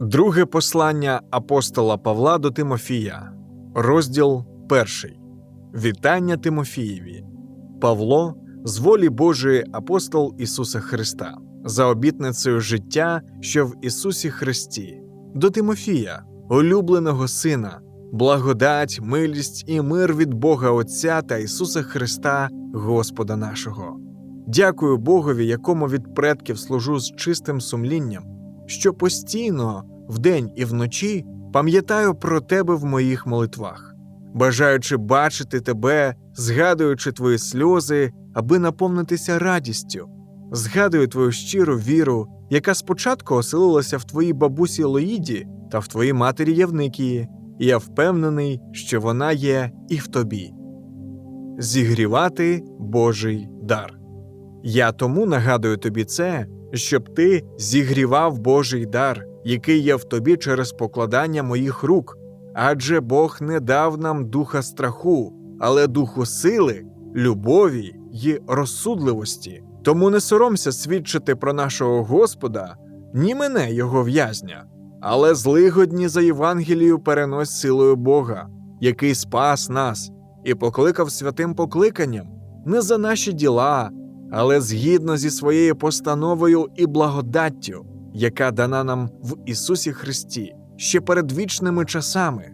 Друге послання апостола Павла до Тимофія, розділ перший. Вітання Тимофієві. Павло з волі Божої апостол Ісуса Христа, за обітницею життя, що в Ісусі Христі, до Тимофія, улюбленого Сина, благодать, милість і мир від Бога Отця та Ісуса Христа, Господа нашого. Дякую Богові, якому від предків служу з чистим сумлінням, що постійно, вдень і вночі, пам'ятаю про тебе в моїх молитвах, бажаючи бачити тебе, згадуючи твої сльози, аби наповнитися радістю, згадую твою щиру віру, яка спочатку оселилася в твоїй бабусі Лоїді та в твоїй матері Євникії, і я впевнений, що вона є і в тобі. Зігрівати Божий дар. Я тому нагадую тобі це, щоб ти зігрівав Божий дар, який є в тобі через покладання моїх рук, адже Бог не дав нам духа страху, але духу сили, любові й розсудливості. Тому не соромся свідчити про нашого Господа, ні мене, його в'язня, але злигодні за Євангелію перенось силою Бога, який спас нас і покликав святим покликанням не за наші діла, але згідно зі своєю постановою і благодаттю, яка дана нам в Ісусі Христі ще перед вічними часами.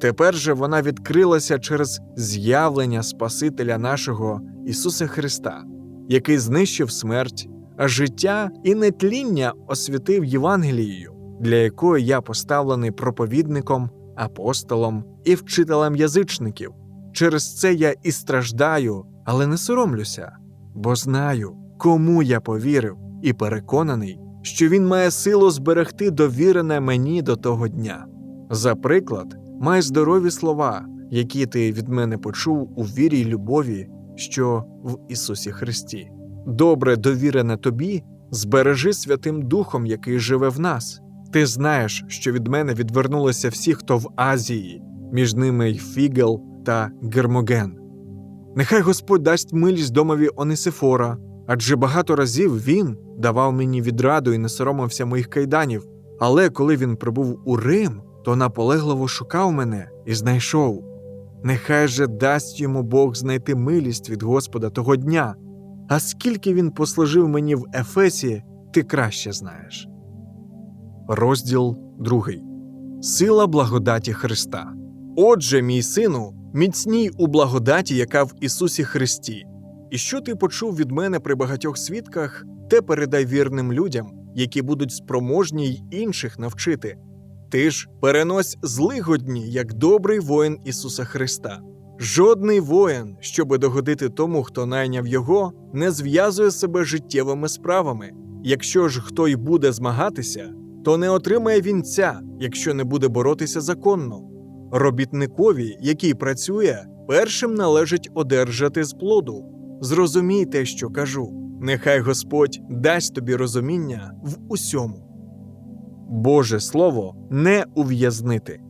Тепер же вона відкрилася через з'явлення Спасителя нашого Ісуса Христа, який знищив смерть, а життя і нетління освятив Євангелією, для якої я поставлений проповідником, апостолом і вчителем язичників. Через це я і страждаю, але не соромлюся бо знаю, кому я повірив, і переконаний, що він має силу зберегти довірене мені до того дня. За приклад, май здорові слова, які ти від мене почув у вірі й любові, що в Ісусі Христі. Добре довірене тобі, збережи Святим Духом, який живе в нас. Ти знаєш, що від мене відвернулися всі, хто в Азії, між ними й Фігел та Гермоген. Нехай Господь дасть милість домові Онисифора, адже багато разів він давав мені відраду і не соромився моїх кайданів. Але коли він прибув у Рим, то наполегливо шукав мене і знайшов. Нехай же дасть йому Бог знайти милість від Господа того дня, а скільки він послужив мені в Ефесі, ти краще знаєш. Розділ другий. Сила благодаті Христа. Отже, мій сину, міцній у благодаті, яка в Ісусі Христі. І що ти почув від мене при багатьох свідках, те передай вірним людям, які будуть спроможні й інших навчити. Ти ж перенось злигодні, як добрий воїн Ісуса Христа. Жодний воїн, щоби догодити тому, хто найняв його, не зв'язує себе життєвими справами. Якщо ж хто й буде змагатися, то не отримає вінця, якщо не буде боротися законно. Робітникові, який працює, першим належить одержати з плоду. Зрозумій те, що кажу. Нехай Господь дасть тобі розуміння в усьому. Боже Слово не ув'язнити.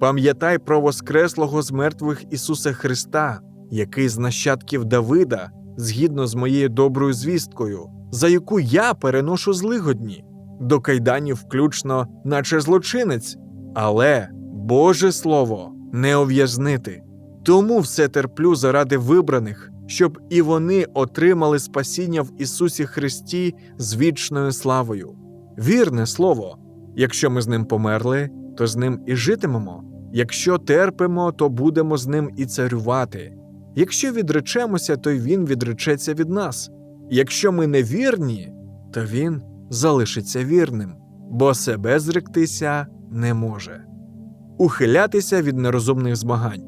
Пам'ятай про Воскреслого з мертвих Ісуса Христа, який з нащадків Давида, згідно з моєю доброю звісткою, за яку я переношу злигодні, до кайданів включно, наче злочинець, але Боже Слово не ув'язнити. Тому все терплю заради вибраних, щоб і вони отримали спасіння в Ісусі Христі з вічною славою. Вірне слово, якщо ми з ним померли, то з ним і житимемо. Якщо терпимо, то будемо з ним і царювати. Якщо відречемося, то й він відречеться від нас. Якщо ми не вірні, то він залишиться вірним, бо себе зректися не може ухилятися від нерозумних змагань.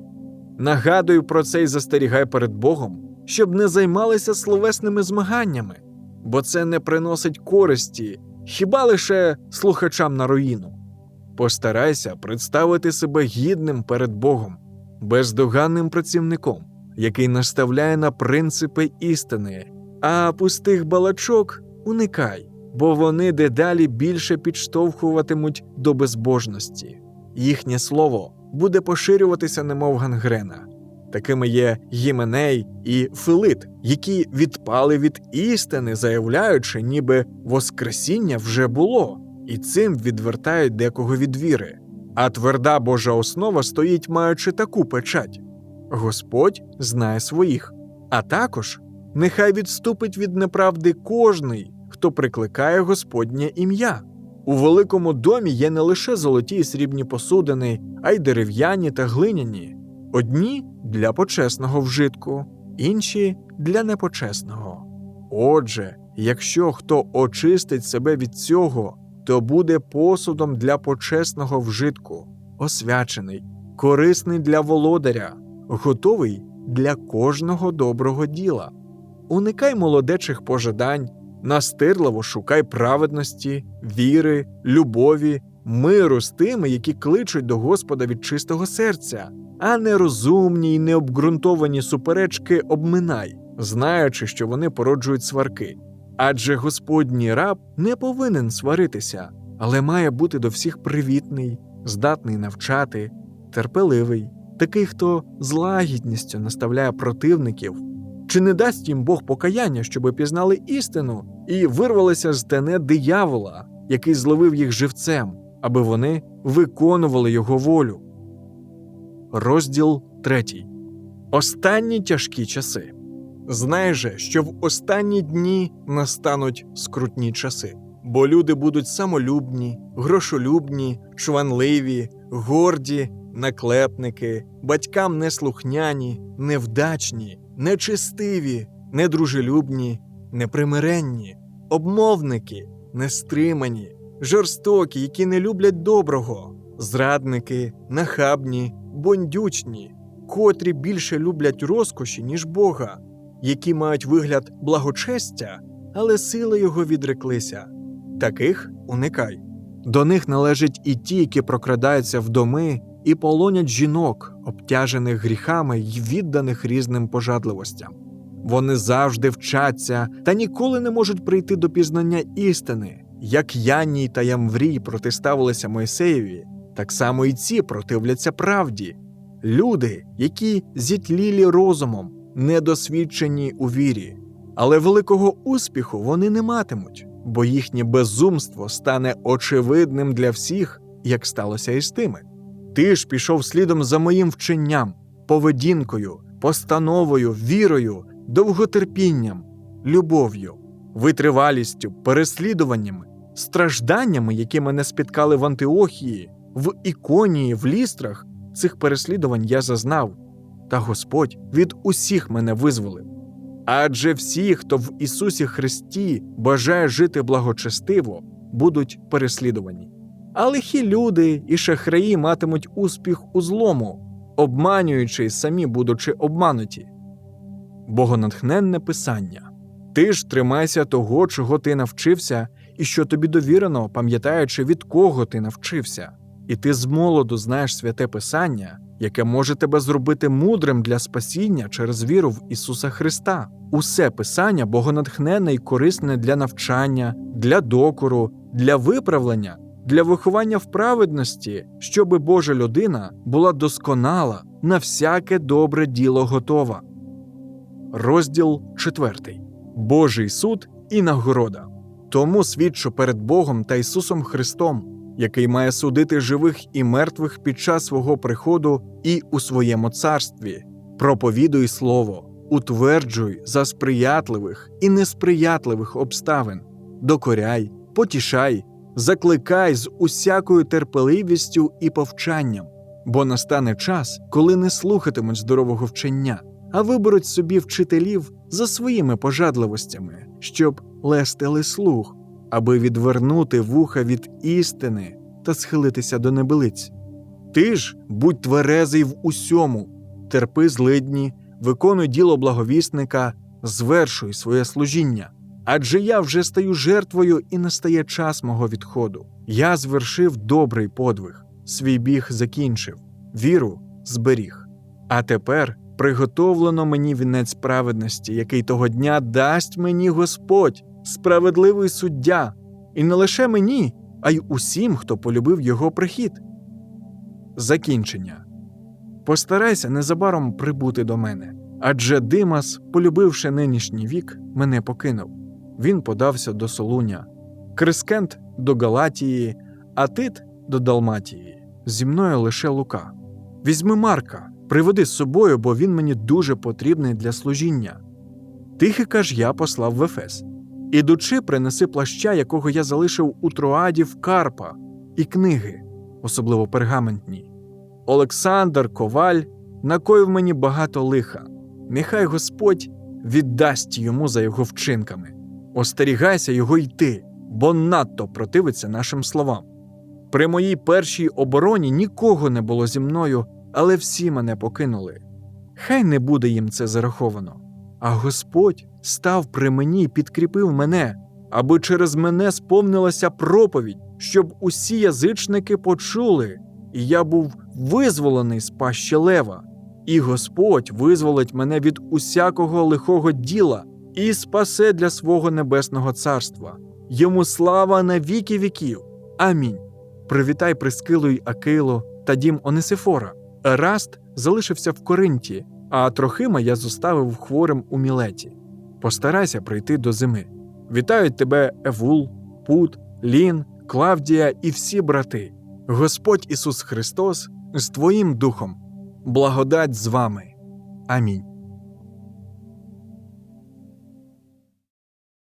Нагадую про це і застерігай перед Богом, щоб не займалися словесними змаганнями, бо це не приносить користі хіба лише слухачам на руїну. Постарайся представити себе гідним перед Богом, бездоганним працівником, який наставляє на принципи істини, а пустих балачок уникай, бо вони дедалі більше підштовхуватимуть до безбожності їхнє слово буде поширюватися, немов гангрена. Такими є Гіменей і Филит, які відпали від істини, заявляючи, ніби Воскресіння вже було, і цим відвертають декого від віри. А тверда Божа основа стоїть, маючи таку печать Господь знає своїх, а також нехай відступить від неправди кожний, хто прикликає Господнє ім'я. У великому домі є не лише золоті і срібні посудини, а й дерев'яні та глиняні. Одні для почесного вжитку, інші для непочесного. Отже, якщо хто очистить себе від цього, то буде посудом для почесного вжитку, освячений, корисний для володаря, готовий для кожного доброго діла. Уникай молодечих пожадань, настирливо шукай праведності, віри, любові, миру з тими, які кличуть до Господа від чистого серця, а нерозумні й необґрунтовані суперечки обминай, знаючи, що вони породжують сварки. Адже Господній раб не повинен сваритися, але має бути до всіх привітний, здатний навчати, терпеливий, такий, хто з лагідністю наставляє противників. Чи не дасть їм Бог покаяння, щоби пізнали істину і вирвалися з тене диявола, який зловив їх живцем, аби вони виконували його волю? Розділ третій. Останні тяжкі часи. Знай же, що в останні дні настануть скрутні часи, бо люди будуть самолюбні, грошолюбні, чванливі, горді, наклепники, батькам неслухняні, невдачні, нечистиві, недружелюбні, непримиренні, обмовники, нестримані, жорстокі, які не люблять доброго, зрадники, нахабні, бондючні, котрі більше люблять розкоші, ніж Бога, які мають вигляд благочестя, але сили його відреклися. Таких уникай. До них належать і ті, які прокрадаються в доми і полонять жінок, обтяжених гріхами й відданих різним пожадливостям. Вони завжди вчаться та ніколи не можуть прийти до пізнання істини. Як Янній та Ямврій протиставилися Мойсеєві, так само і ці противляться правді. Люди, які зітлілі розумом, недосвідчені у вірі, але великого успіху вони не матимуть, бо їхнє безумство стане очевидним для всіх, як сталося і з тими. Ти ж пішов слідом за моїм вченням, поведінкою, постановою, вірою, довготерпінням, любов'ю, витривалістю, переслідуваннями, стражданнями, які мене спіткали в Антиохії, в Іконії, в лістрах. Цих переслідувань я зазнав, та Господь від усіх мене визволив. Адже всі, хто в Ісусі Христі бажає жити благочестиво, будуть переслідувані. А лихі люди і шахраї матимуть успіх у злому, обманюючи самі, будучи обмануті. Богонатхненне писання Ти ж тримайся того, чого ти навчився, і що тобі довірено, пам'ятаючи, від кого ти навчився, і ти з молоду знаєш святе Писання, яке може тебе зробити мудрим для спасіння через віру в Ісуса Христа. Усе писання богонатхненне і корисне для навчання, для докору, для виправлення, для виховання в праведності, щоби Божа людина була досконала, на всяке добре діло готова. Розділ 4. Божий суд і нагорода. Тому свідчу перед Богом та Ісусом Христом, який має судити живих і мертвих під час свого приходу і у своєму царстві. Проповідуй слово, утверджуй за сприятливих і несприятливих обставин, докоряй, потішай, закликай з усякою терпеливістю і повчанням, бо настане час, коли не слухатимуть здорового вчення, а виберуть собі вчителів за своїми пожадливостями, щоб лестили слух, аби відвернути вуха від істини та схилитися до небелиць. Ти ж будь тверезий в усьому, терпи злидні, виконуй діло благовісника, звершуй своє служіння. Адже я вже стаю жертвою і настає час мого відходу. Я звершив добрий подвиг, свій біг закінчив, віру зберіг. А тепер приготовлено мені вінець праведності, який того дня дасть мені Господь, справедливий суддя, і не лише мені, а й усім, хто полюбив його прихід. Закінчення. Постарайся незабаром прибути до мене, адже Димас, полюбивши нинішній вік, мене покинув. Він подався до Солуня. Крискент до Галатії, а Тит до Далматії. Зі мною лише Лука. Візьми Марка, приведи з собою, бо він мені дуже потрібний для служіння. Тихика ж я послав в Ефес. Ідучи, принеси плаща, якого я залишив у Троаді в Карпа, і книги, особливо пергаментні. Олександр Коваль накоїв мені багато лиха. Нехай Господь віддасть йому за його вчинками. Остерігайся його йти, бо надто противиться нашим словам. При моїй першій обороні нікого не було зі мною, але всі мене покинули. Хай не буде їм це зараховано. А Господь став при мені і підкріпив мене, аби через мене сповнилася проповідь, щоб усі язичники почули, і я був визволений з пащі лева. І Господь визволить мене від усякого лихого діла і спасе для свого небесного царства. Йому слава на віки віків. Амінь. Привітай Прискилу й Акилу та дім Онисифора. Ераст залишився в Коринті, а Трохима я зоставив хворим у Мілеті. Постарайся прийти до зими. Вітають тебе Евул, Пут, Лін, Клавдія і всі брати. Господь Ісус Христос з Твоїм Духом. Благодать з вами. Амінь.